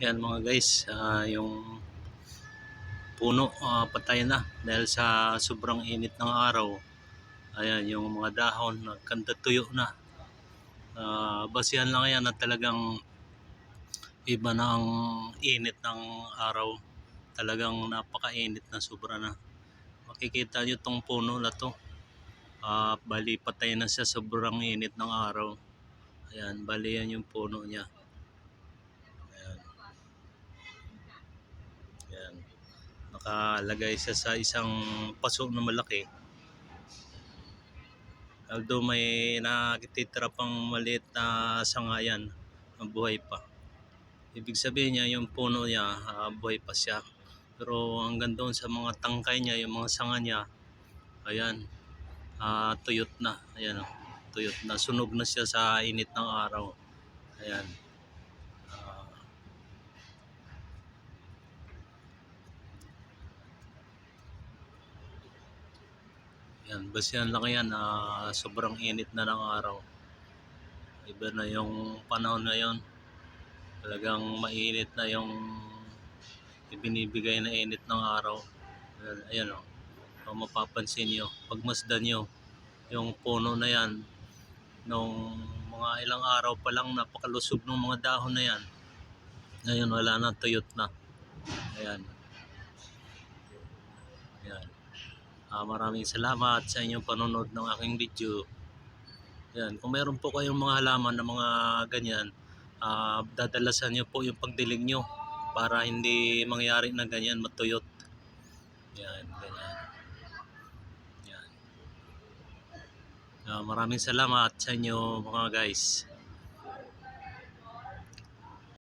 Yan mga guys, ah, yung puno ah, patay na dahil sa sobrang init ng araw. Ayan, yung mga dahon nagkanda tuyo na. Ah, basihan lang yan na talagang iba na ang init ng araw. Talagang napakainit na sobra na. Makikita nyo tong puno na to. Ah, bali patay na siya sobrang init ng araw. Ayan, bali yan yung puno niya. Ayan. Nakalagay siya sa isang paso na malaki. Although may nakitira pang maliit na sangayan buhay pa. Ibig sabihin niya yung puno niya ah, buhay pa siya. Pero hanggang doon sa mga tangkay niya, yung mga sanga niya, ayan, ah, tuyot na. Ayan, oh, tuyot na. Sunog na siya sa init ng araw. Ayan. Yan, basihan lang yan, ah, sobrang init na ng araw. Iba na yung panahon ngayon. Talagang mainit na yung ibinibigay na init ng araw. Ayan, o. Kung mapapansin nyo, pagmasdan nyo, yung puno na yan, nung mga ilang araw pa lang napakalusog ng mga dahon na yan. Ngayon wala na, tuyot na. Ayan. Ah, maraming salamat sa inyong panonood ng aking video. Yan, kung meron po kayong mga halaman na mga ganyan, ah, dadalasan niyo po yung pagdilig nyo para hindi mangyari na ganyan, matuyot. Yan, ganyan. Yan. Ah, maraming salamat sa inyo mga guys.